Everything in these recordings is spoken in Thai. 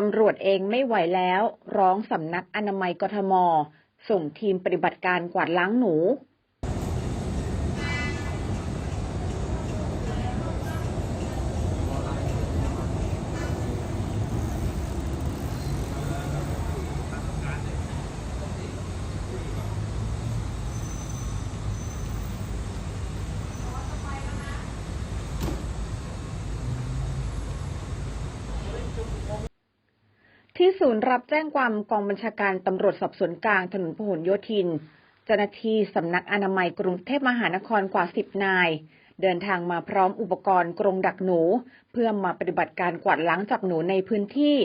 ตำรวจเองไม่ไหวแล้ว ร้องสำนักอนามัยกทม ส่งทีมปฏิบัติการกวาดล้างหนู ที่ศูนย์รับแจ้งความกองบัญชาการตำรวจสอบสวนกลางถนนพหลโยธิน เจ้าหน้าที่สำนักอนามัยกรุงเทพมหานครกว่า 10 นาย เดินทางมาพร้อมอุปกรณ์กรงดักหนู เพื่อมาปฏิบัติการกวาดล้างจับหนูในพื้นที่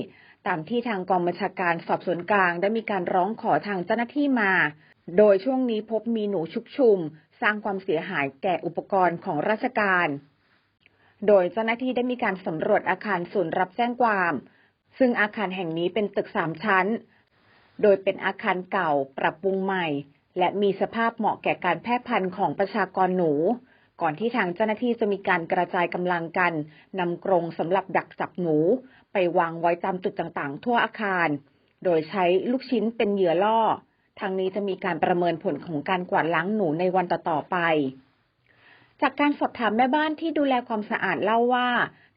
ตามที่ทางกองบัญชาการสอบสวนกลางได้มีการร้องขอทางเจ้าหน้าที่มา โดยช่วงนี้พบมีหนูชุกชุม สร้างความเสียหายแก่อุปกรณ์ของราชการ โดยเจ้าหน้าที่ได้มีการสำรวจอาคารศูนย์รับแจ้งความ ซึ่งอาคารแห่งนี้เป็นตึกสามชั้น โดยเป็นอาคารเก่าปรับปรุงใหม่ และมีสภาพเหมาะแก่การแพร่พันธุ์ของประชากรหนู ก่อนที่ทางเจ้าหน้าที่จะมีการกระจายกำลังกันนำกรงสำหรับดักจับหนู ไปวางไว้ตามจุดต่างๆ ทั่วอาคาร โดยใช้ลูกชิ้นเป็นเหยื่อล่อทางนี้จะมีการประเมินผลของการกวาดล้างหนูในวันต่อๆไป จากการสอบถามแม่บ้านที่ดูแลความสะอาดเล่าว่า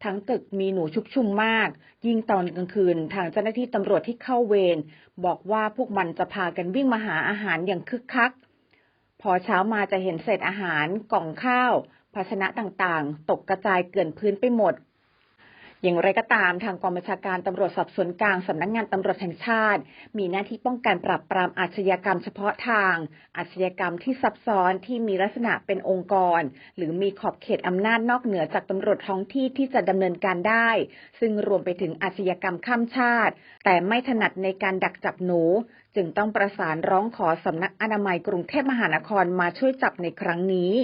ทั้งตึกมีหนูชุกชุมมาก ยิ่งตอนกลางคืนทางเจ้าหน้าที่ตำรวจที่เข้าเวรบอกว่าพวกมันจะพากันวิ่งมาหาอาหารอย่างคึกคัก พอเช้ามาจะเห็นเศษอาหารกล่องข้าว ภาชนะต่างๆ ตกกระจายเกลื่อนพื้นไปหมด อย่างไรก็ตามทางกองบัญชาการตำรวจสอบสวนกลางสำนักงานตำรวจแห่งชาติ มีหน้าที่ป้องกันปราบปรามอาชญากรรมเฉพาะทาง อาชญากรรมที่ซับซ้อนที่มีลักษณะเป็นองค์กร หรือมีขอบเขตอำนาจนอกเหนือจากตำรวจท้องที่ที่จะดำเนินการได้ ซึ่งรวมไปถึงอาชญากรรมข้ามชาติ แต่ไม่ถนัดในการดักจับหนู จึงต้องประสานร้องขอสำนักอนามัยกรุงเทพมหานครมาช่วยจับในครั้งนี้